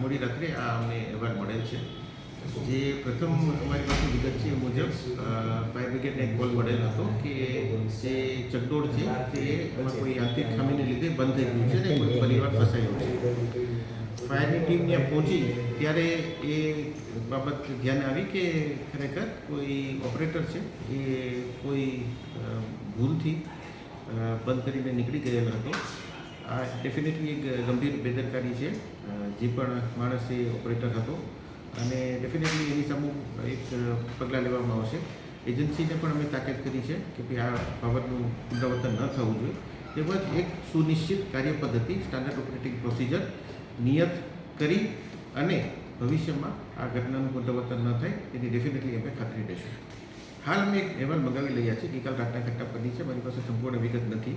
મોડી રાત્રે આ અમને એવોર્ડ મળેલ છે. જે પ્રથમ અમારી પાસે વિગત છે મુજબ ફાયર બ્રિગેડને એક કોલ મળેલ હતો કે જે ચકડોળ છે તે એમાં કોઈ યાંત્રિક ખામીને લીધે બંધ થઈ ગયું છે ને કોઈ પરિવાર ફસાયો છે. ફાયરની ટીમ ત્યાં પહોંચી ત્યારે એ બાબત ધ્યાને આવી કે ખરેખર કોઈ ઓપરેટર છે એ કોઈ ભૂલથી બંધ કરીને નીકળી ગયેલો હતો. આ ડેફિનેટલી એક ગંભીર બેદરકારી છે જે પણ માણસ એ ઓપરેટર હતો. અને ડેફિનેટલી એની સામે એક પગલાં લેવામાં આવશે. એજન્સીને પણ અમે તાકીદ કરી છે કે ભાઈ આ બાબતનું પુનરાવર્તન ન થવું જોઈએ. તેમજ એક સુનિશ્ચિત કાર્ય પદ્ધતિ સ્ટાન્ડર્ડ ઓપરેટિંગ પ્રોસિજર નિયત કરી અને ભવિષ્યમાં આ ઘટનાનું પુનરાવર્તન ન થાય તેની ડેફિનેટલી અમે ખાતરી દઈશું. હાલ અમે એક અહેવાલ મંગાવી રહ્યા છીએ ગઈકાલ રાતના ઘટના પરની છે. મારી પાસે સંપૂર્ણ વિગત નથી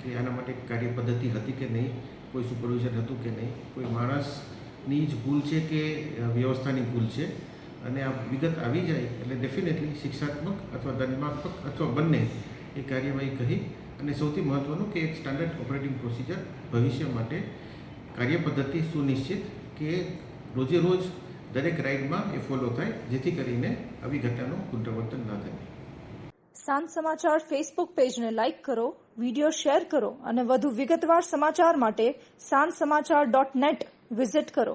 કે આના માટે કાર્ય પદ્ધતિ હતી કે નહીં, કોઈ સુપરવિઝન હતું કે નહીં. કોઈ માણસની જ ભૂલ છે કે વ્યવસ્થાની ભૂલ છે? અને આ વિગત આવી જાય એટલે ડેફિનેટલી શિક્ષાત્મક અથવા દંડાત્મક અથવા બંને એ કાર્યવાહી કહી અને સૌથી મહત્ત્વનું કે એક સ્ટાન્ડર્ડ ઓપરેટિંગ પ્રોસિજર ભવિષ્ય માટે કાર્ય પદ્ધતિ સુનિશ્ચિત કે રોજે રોજ દરેક રાઇડમાં એ ફોલો થાય, જેથી કરીને આવી ઘટનાનું પુનરાવર્તન ન થાય. સાંજ સમાચાર ફેસબુક પેજને લાઇક કરો વિડિયો શેર કરો અને વધુ વિગતવાર સમાચાર માટે સાંજ સમાચાર ડોટ નેટ વિઝિટ કરો.